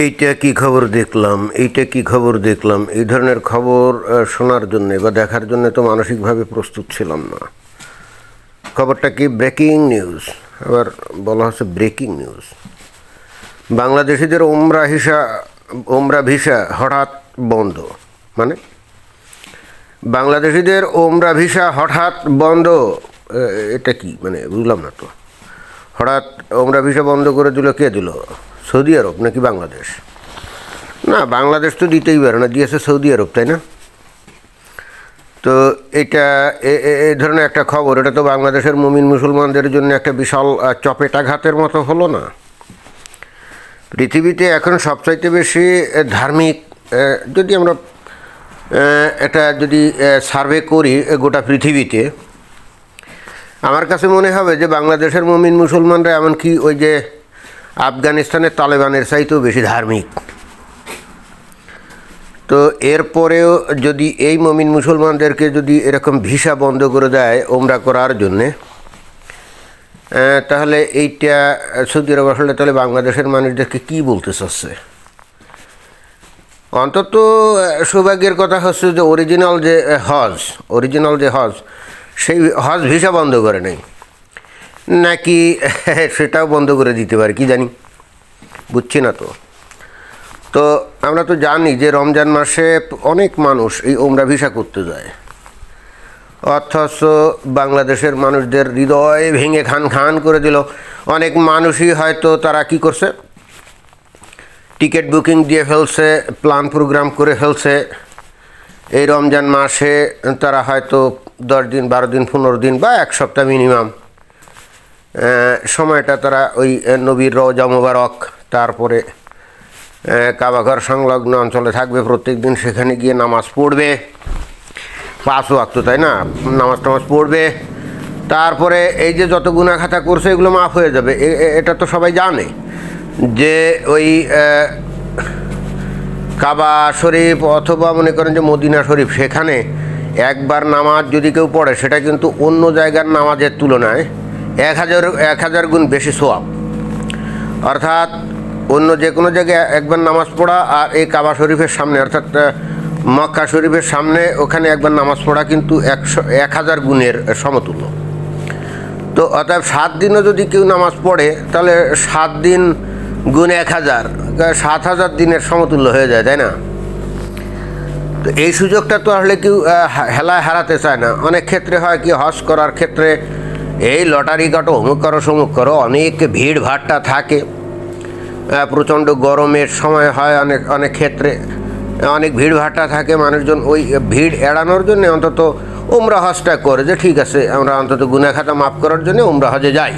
এইটা কি খবর দেখলাম, এইটা কি খবর দেখলাম, এই ধরনের খবর শোনার জন্য বা দেখার জন্য তো মানসিকভাবে প্রস্তুত ছিলাম না। খবরটা কি ব্রেকিং নিউজ? আবার বলা হচ্ছে ব্রেকিং নিউজ। বাংলাদেশিদের ওমরা হিসা ওমরা ভিসা হঠাৎ বন্ধ। মানে? বাংলাদেশিদের ওমরা ভিসা হঠাৎ বন্ধ এটা কি? মানে বুঝলাম না তো। হঠাৎ ওমরা ভিসা বন্ধ করে দিল, কে দিল? সৌদি আরব নাকি বাংলাদেশ? না, বাংলাদেশ তো দিতেই পারে না, দিয়েছে সৌদি আরব, তাই না? তো এটা এই ধরনের একটা খবর, এটা তো বাংলাদেশের মুমিন মুসলমানদের জন্য একটা বিশাল চপেটাঘাতের মতো হলো না? পৃথিবীতে এখন সবচাইতে বেশি ধার্মিক যদি আমরা এটা যদি সার্ভে করি গোটা পৃথিবীতে, আমার কাছে মনে হবে যে বাংলাদেশের মুমিন মুসলমানরা এমনকি ওই যে আফগানিস্তানের তালেবানের চাইতেও বেশি ধার্মিক। তো এরপরেও যদি এই মমিন মুসলমানদেরকে যদি এরকম ভিসা বন্ধ করে দেয় ওমরা করার জন্যে তাহলে এইটা সৌদি আরব আসলে তাহলে বাংলাদেশের মানুষদেরকে কি বলতে চাচ্ছে? অন্তত সৌভাগ্যের কথা হচ্ছে যে অরিজিনাল যে হজ অরিজিনাল যে হজ, সেই হজ ভিসা বন্ধ করে নেই। নাকি সেটাও বন্ধ করে দিতে পারে, কি জানি। বুঝছি না তো। তো আমরা তো জানি যে রমজান মাসে অনেক মানুষ এই ওমরা ভিসা করতে যায়। অথচ বাংলাদেশের মানুষদের হৃদয় ভেঙে খান খান করে দিল। অনেক মানুষই হয়তো তারা কি করছে? টিকিট বুকিং দিয়ে ফেলছে, প্ল্যান প্রোগ্রাম করে ফেলছে। এই রমজান মাসে তারা হয়তো দশ দিন, বারো দিন, পনেরো দিন বা এক সপ্তাহ মিনিমাম সময়টা তারা ওই নবীর রওজা মোবারক, তারপরে কাবাঘর সংলগ্ন অঞ্চলে থাকবে প্রত্যেক দিন, সেখানে গিয়ে নামাজ পড়বে। পাঁচ ওয়াক্ত, তাই না? নামাজ টামাজ পড়বে। তারপরে এই যে যত গুণাখাতা করছে, এগুলো মাফ হয়ে যাবে। এটা তো সবাই জানে যে ওই কাবা শরীফ অথবা মনে করেন যে মদিনা শরীফ, সেখানে একবার নামাজ যদি কেউ পড়ে, সেটা কিন্তু অন্য জায়গার নামাজের তুলনায় এক হাজার এক হাজার গুণ বেশি সোয়াব। অর্থাৎ অন্য যে কোনো জায়গায় একবার নামাজ পড়া আর এই কাবা শরীফের সামনে, অর্থাৎ মক্কা শরীফের সামনে ওখানে একবার নামাজ পড়া কিন্তু একশো, এক হাজার গুণের সমতুল্য। তো অতএব সাত দিনও যদি কেউ নামাজ পড়ে, তাহলে সাত দিন গুণ এক হাজার, সাত হাজার দিনের সমতুল্য হয়ে যায়, তাই না? তো এই সুযোগটা তো আসলে কেউ হেলায় হারাতে চায় না। অনেক ক্ষেত্রে হয় কি, হজ করার ক্ষেত্রে এই লটারি কাটো, অমুক করো, সমুক করো, অনেক ভিড় ভাট্টা থাকে। প্রচণ্ড গরমের সময় হয় অনেক অনেক ক্ষেত্রে। অনেক ভিড় ভাট্টা থাকে মানুষজন, ওই ভিড় এড়ানোর জন্য অন্তত উমরা হজটা করে যে ঠিক আছে, আমরা অন্তত গুনাখাতা মাফ করার জন্য উমরা হজে যাই।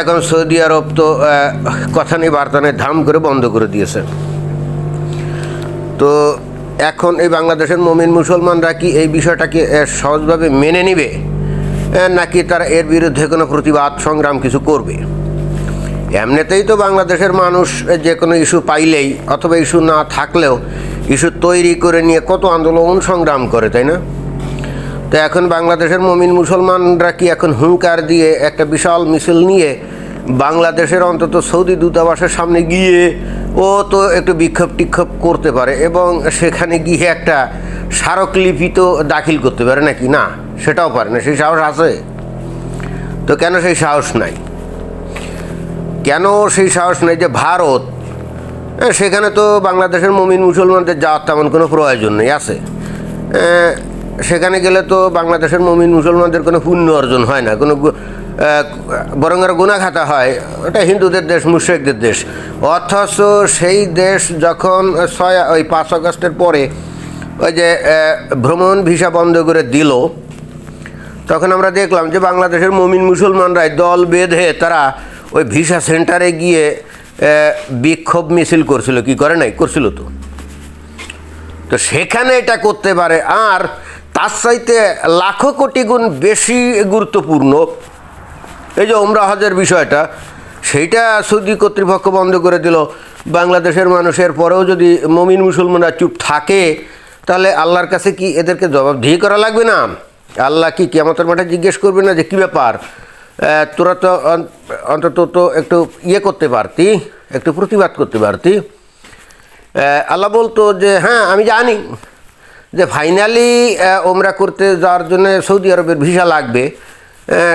এখন সৌদি আরব তো কথা নেই, বার্তা নেই, ধাম করে বন্ধ করে দিয়েছে। তো এখন এই বাংলাদেশের মমিন মুসলমানরা কি এই বিষয়টাকে সহজভাবে মেনে নিবে? নাকি তারা এর বিরুদ্ধে কোনো প্রতিবাদ সংগ্রাম কিছু করবে? এমনিতেই তো বাংলাদেশের মানুষ যে কোনো ইস্যু পাইলেই, অথবা ইস্যু না থাকলেও, ইস্যু তৈরি করে নিয়ে কত আন্দোলন সংগ্রাম করে, তাই না? তো এখন বাংলাদেশের মমিন মুসলমানরা কি এখন হুঙ্কার দিয়ে একটা বিশাল মিছিল নিয়ে বাংলাদেশের অন্তত সৌদি দূতাবাসের সামনে গিয়ে ও তো একটু বিক্ষোভ টিক্ষোভ করতে পারে এবং সেখানে গিয়ে একটা স্মারকলিপি তো দাখিল করতে পারে নাকি? না। সেটাও পারে না, সেই সাহস আছে? তো কেন সেই সাহস নাই? কেন সেই সাহস নেই যে ভারত সেখানে তো বাংলাদেশের মমিন মুসলমানদের যাওয়ার তেমন কোনো প্রয়োজন নেই, আছে। সেখানে গেলে তো বাংলাদেশের মমিন মুসলমানদের কোনো পুণ্য অর্জন হয় না, কোনো বরং আরও গুণাখাতা হয়, ওটা হিন্দুদের দেশ, মুশ্রিকদের দেশ। অথচ সেই দেশ যখন ছয়, ওই পাঁচ আগস্টের পরে ওই যে ভ্রমণ ভিসা বন্ধ করে দিল তখন আমরা দেখলাম যে বাংলাদেশের মমিন মুসলমানরাই দল বেঁধে তারা ওই ভিসা সেন্টারে গিয়ে বিক্ষোভ মিছিল করছিল। কি করে নাই? করছিল তো। তো সেখানে এটা করতে পারে। আর তার চাইতে লাখো কোটি গুণ বেশি গুরুত্বপূর্ণ এই যে ওমরা হজের বিষয়টা, সেইটা সৌদি কর্তৃপক্ষ বন্ধ করে দিল। বাংলাদেশের মানুষের পরেও যদি মমিন মুসলমানরা চুপ থাকে, তাহলে আল্লাহর কাছে কি এদেরকে জবাবদিহি করা লাগবে না? আল্লাহ কি কেমতের মাঠে জিজ্ঞেস করবে না যে, কী ব্যাপার? তোরা তো অন্তত তো একটু ইয়ে করতে পারতি, একটু প্রতিবাদ করতে পারতি? আল্লাহ বলতো যে হ্যাঁ আমি জানি যে ফাইনালি ওমরা করতে যাওয়ার জন্য সৌদি আরবের ভিসা লাগবে।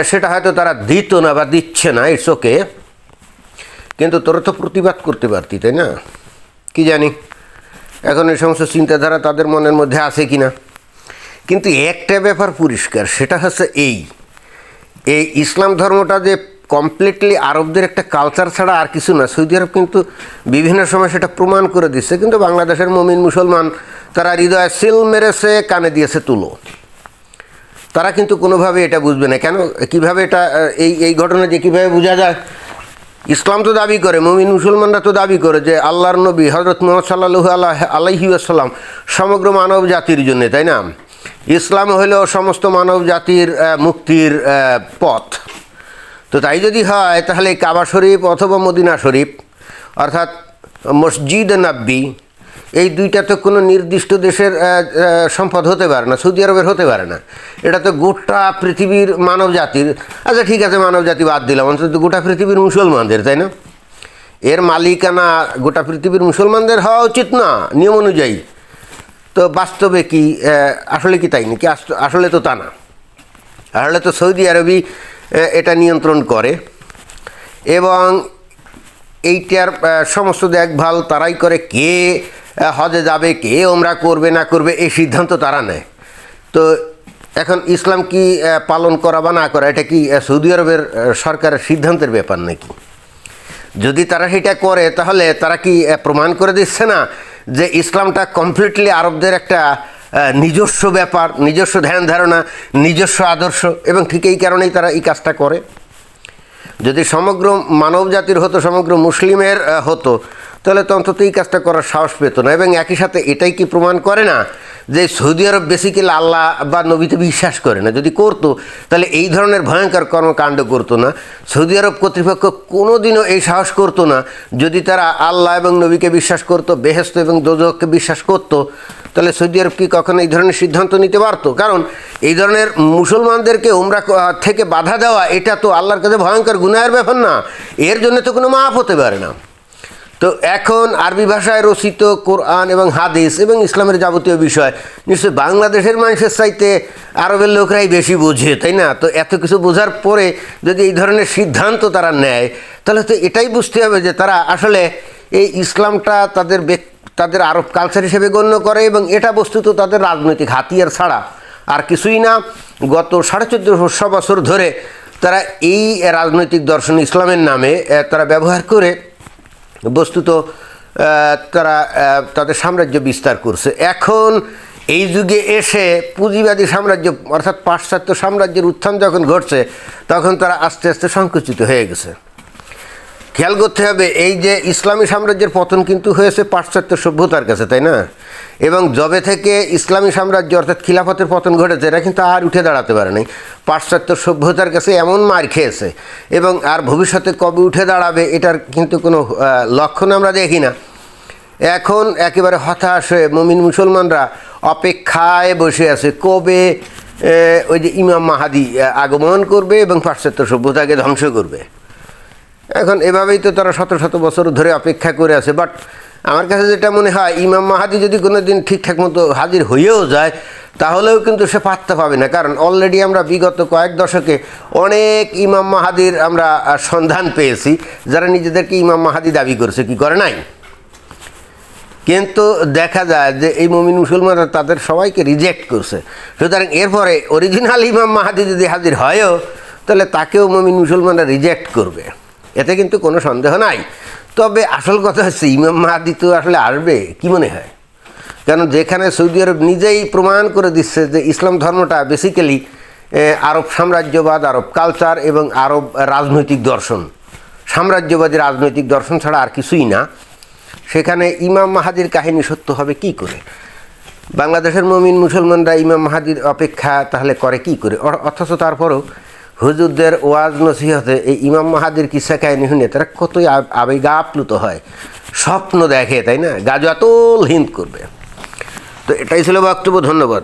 সেটা হয়তো তারা দিত না বা দিচ্ছে না ইটস ওকে কিন্তু তোরা তো প্রতিবাদ করতে পারতি, তাই না? কি জানি? এখন এই সমস্ত চিন্তাধারা তাদের মনের মধ্যে আছে কি না কিন্তু একটা ব্যাপার পরিষ্কার, সেটা হচ্ছে এই। এই ইসলাম ধর্মটা যে কমপ্লিটলি আরবদের একটা কালচার ছাড়া আর কিছু না, সৌদি আরব কিন্তু বিভিন্ন সময় সেটা প্রমাণ করে দিচ্ছে, কিন্তু বাংলাদেশের মমিন মুসলমান, তারা হৃদয়ে সিল মেরেছে, কানে দিয়েছে তুলো। তারা কিন্তু কোনোভাবে এটা বুঝবে না। কেন? কীভাবে এটা এই এই ঘটনা যে কীভাবে বোঝা যায়? ইসলাম তো দাবি করে, মমিন মুসলমানরা তো দাবি করে যে আল্লাহর নবী হজরত মোহাম্মদ সাল্লাহ আল্লাহ আলাইহি আসসালাম সমগ্র মানব জাতির জন্য, তাই না? ইসলাম হলো সমস্ত মানব জাতির মুক্তির পথ। তো তাই যদি হয়, তাহলে কাবা শরীফ অথবা মদিনা শরীফ, অর্থাৎ মসজিদ নাব্বি, এই দুইটা তো কোনো নির্দিষ্ট দেশের সম্পদ হতে পারে না, সৌদি আরবের হতে পারে না। এটা তো গোটা পৃথিবীর মানব জাতির। আচ্ছা ঠিক আছে, মানব জাতি বাদ দিলাম, অন্তত গোটা পৃথিবীর মুসলমানদের, তাই না? এর মালিকানা গোটা পৃথিবীর মুসলমানদের হওয়া উচিত না, নিয়ম অনুযায়ী। তো বাস্তবে কি আসলে কি তাই নাকি? আস- আসলে তো তা না। আসলে তো সৌদি আরবই এটা নিয়ন্ত্রণ করে। এবং এইটার সমস্ত দেখভাল তারাই করে, কে হজে যাবে, কে ওমরা করবে, না করবে, এই সিদ্ধান্ত তারা নেয়। তো এখন ইসলাম কি পালন করা বা না করা, এটা কি সৌদি আরবের সরকারের সিদ্ধান্তের ব্যাপার নাকি? যদি তারা সেটা করে, তাহলে তারা কি প্রমাণ করে দিচ্ছে না যে ইসলামটা কমপ্লিটলি আরবদের একটা নিজস্ব ব্যাপার, নিজস্ব ধ্যান ধারণা, নিজস্ব আদর্শ, এবং ঠিক এই কারণেই তারা এই কাজটা করে। যদি সমগ্র মানব জাতির হতো, সমগ্র মুসলিমের হতো তাহলে তো অন্তত এই কাজটা করার সাহস পেত না। এবং একই সাথে এটাই কি প্রমাণ করে না যে সৌদি আরব বেসিক্যালি আল্লাহ বা নবীতে বিশ্বাস করে না? যদি করতো, তাহলে এই ধরনের ভয়ঙ্কর কর্মকাণ্ড করতো না। সৌদি আরব কর্তৃপক্ষ কোনোদিনও এই সাহস করতো না। যদি তারা আল্লাহ এবং নবীকে বিশ্বাস করতো বেহেস্ত এবং দোজককে বিশ্বাস করতো, তাহলে সৌদি আরব কি কখনো এই ধরনের সিদ্ধান্ত নিতে পারতো? কারণ এই ধরনের মুসলমানদেরকে উমরা থেকে বাধা দেওয়া, এটা তো আল্লাহর কাছে ভয়ঙ্কর গুনাহের ব্যাপার না। এর জন্য তো কোনো মাফ হতে পারে না। তো এখন আরবি ভাষায় রচিত কোরআন এবং হাদিস এবং ইসলামের যাবতীয় বিষয়, নিশ্চয়ই বাংলাদেশের মানুষের চাইতে আরবের লোকরাই বেশি বোঝে, তাই না? তো এত কিছু বোঝার পরে যদি এই ধরনের সিদ্ধান্ত তারা নেয়, তাহলে তো এটাই বুঝতে হবে যে তারা আসলে এই ইসলামটা তাদের তাদের আরব কালচার হিসেবে গণ্য করে এবং এটা বস্তুত তাদের রাজনৈতিক হাতিয়ার ছাড়া। আর কিছুই না, গত সাড়ে চোদ্দশো বছর ধরে তারা এই রাজনৈতিক দর্শন ইসলামের নামে তারা ব্যবহার করে বস্তুত তারা তাদের সাম্রাজ্য বিস্তার করছে। এখন এই যুগে এসে পুঁজিবাদী সাম্রাজ্য, অর্থাৎ পাশ্চাত্য সাম্রাজ্যের উত্থান যখন ঘটছে, তখন তারা আস্তে আস্তে সংকুচিত হয়ে গেছে। খেয়াল করতে হবে, এই যে ইসলামী সাম্রাজ্যের পতন কিন্তু হয়েছে পাশ্চাত্য সভ্যতার কাছে, তাই না? এবং জবে থেকে ইসলামী সাম্রাজ্য অর্থাৎ খিলাফতের পতন ঘটেছে, এরা কিন্তু আর উঠে দাঁড়াতে পারে নাই। পাশ্চাত্য সভ্যতার কাছে এমন মার খেয়েছে এবং আর ভবিষ্যতে কবে উঠে দাঁড়াবে, এটার কিন্তু কোনো লক্ষণ আমরা দেখি না। এখন একেবারে হতাশ হয়ে মমিন মুসলমানরা অপেক্ষায় বসে আছে, কবে ওই যে ইমাম মাহাদি আগমন করবে এবং পাশ্চাত্য সভ্যতাকে ধ্বংস করবে? এখন এভাবেই তো তারা শত শত বছর ধরে অপেক্ষা করে আছে বাট আমার কাছে যেটা মনে হয়, ইমাম মাহাদি যদি কোনো দিন ঠিকঠাক মতো হাজির হয়েও যায়, তাহলেও কিন্তু সে পাত্তা পাবে না। কারণ অলরেডি আমরা বিগত কয়েক দশকে অনেক ইমাম মাহাদির আমরা সন্ধান পেয়েছি, যারা নিজেদেরকে ইমাম মাহাদি দাবি করছে, কি করে নাই? কিন্তু দেখা যায় যে এই মমিন মুসলমানরা তাদের সবাইকে রিজেক্ট করছে। সুতরাং এরপরে অরিজিনাল ইমাম মাহাদি যদি হাজির হয়ও, তাহলে তাকেও মমিন মুসলমানরা রিজেক্ট করবে। এতে কিন্তু কোনো সন্দেহ নাই। তবে আসল কথা হচ্ছে, ইমাম মাহাদি তো আসলে আসবে, কি মনে হয়? কারণ যেখানে সৌদি আরব নিজেই প্রমাণ করে দিচ্ছে যে ইসলাম ধর্মটা বেসিক্যালি আরব সাম্রাজ্যবাদ, আরব কালচার এবং আরব রাজনৈতিক দর্শন। সাম্রাজ্যবাদী রাজনৈতিক দর্শন ছাড়া আর কিছুই না। সেখানে ইমাম মাহাদির কাহিনী সত্য হবে কি করে? বাংলাদেশের মমিন মুসলমানরা ইমাম মাহাদির অপেক্ষা তাহলে করে কি করে? অথচ তারপরও হুজুরদের ওয়াজ নসিহতে এই ইমাম মাহাদির কিসা কাহিনী শুনে? তারা কতই আবেগা আপ্লুত হয়। স্বপ্ন দেখে, তাই না? গাজু আতল হিন্দ করবে। তো এটাই ছিল বক্তব্য, ধন্যবাদ।